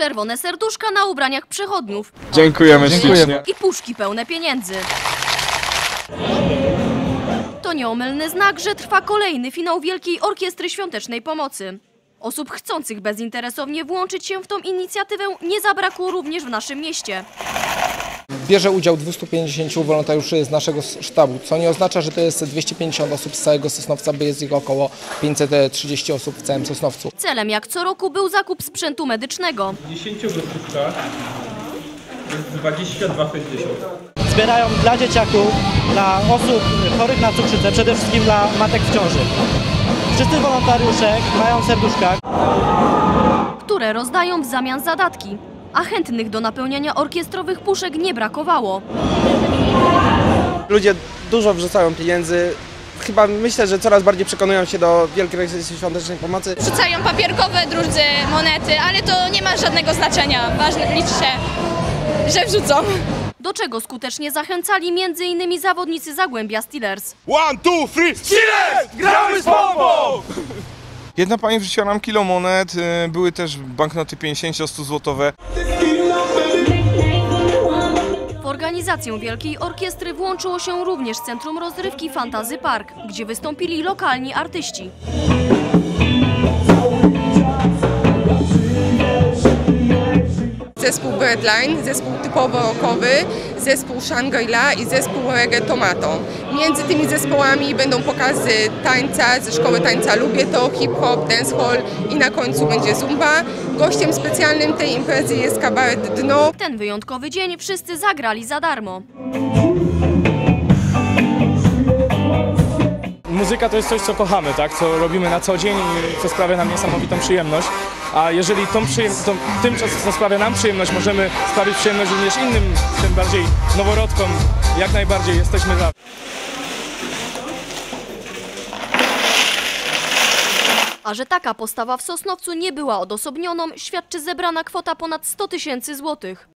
Czerwone serduszka na ubraniach przechodniów Dziękujemy, Dziękujemy. ślicznie. i puszki pełne pieniędzy. To nieomylny znak, że trwa kolejny finał Wielkiej Orkiestry Świątecznej Pomocy. Osób chcących bezinteresownie włączyć się w tą inicjatywę nie zabrakło również w naszym mieście. Bierze udział 250 wolontariuszy z naszego sztabu, co nie oznacza, że to jest 250 osób z całego Sosnowca, bo jest ich około 530 osób w całym Sosnowcu. Celem jak co roku był zakup sprzętu medycznego. 10 gotówkach jest 22,60. zbierają dla dzieciaków, dla osób chorych na cukrzycę, przede wszystkim dla matek w ciąży. Wszyscy wolontariusze mają serduszka, które rozdają w zamian zadatki. A chętnych do napełniania orkiestrowych puszek nie brakowało. Ludzie dużo wrzucają pieniędzy. Chyba myślę, że coraz bardziej przekonują się do Wielkiej Świątecznej Pomocy. Wrzucają papierkowe, drudzy, monety, ale to nie ma żadnego znaczenia. Ważne liczy się, że wrzucą. Do czego skutecznie zachęcali m.in. zawodnicy Zagłębia Steelers. Jedna pani wrzuciła nam kilo monet, y, były też banknoty 50-100 złotowe. W organizację Wielkiej Orkiestry włączyło się również Centrum Rozrywki Fantazy Park, gdzie wystąpili lokalni artyści. Zespół Birdline, zespół typowo rockowy, zespół Shangri-La i zespół Reggae Tomato. Między tymi zespołami będą pokazy tańca ze szkoły tańca Lubię to, hip-hop, dancehall i na końcu będzie zumba. Gościem specjalnym tej imprezy jest kabaret Dno. Ten wyjątkowy dzień wszyscy zagrali za darmo. Muzyka to jest coś, co kochamy, tak? co robimy na co dzień i co sprawia nam niesamowitą przyjemność. A jeżeli tą przyjem- tą, tym, co, sprawia nam przyjemność, możemy sprawić przyjemność również innym, tym bardziej noworodkom, jak najbardziej jesteśmy za. A że taka postawa w Sosnowcu nie była odosobnioną, świadczy zebrana kwota ponad 100 tysięcy złotych.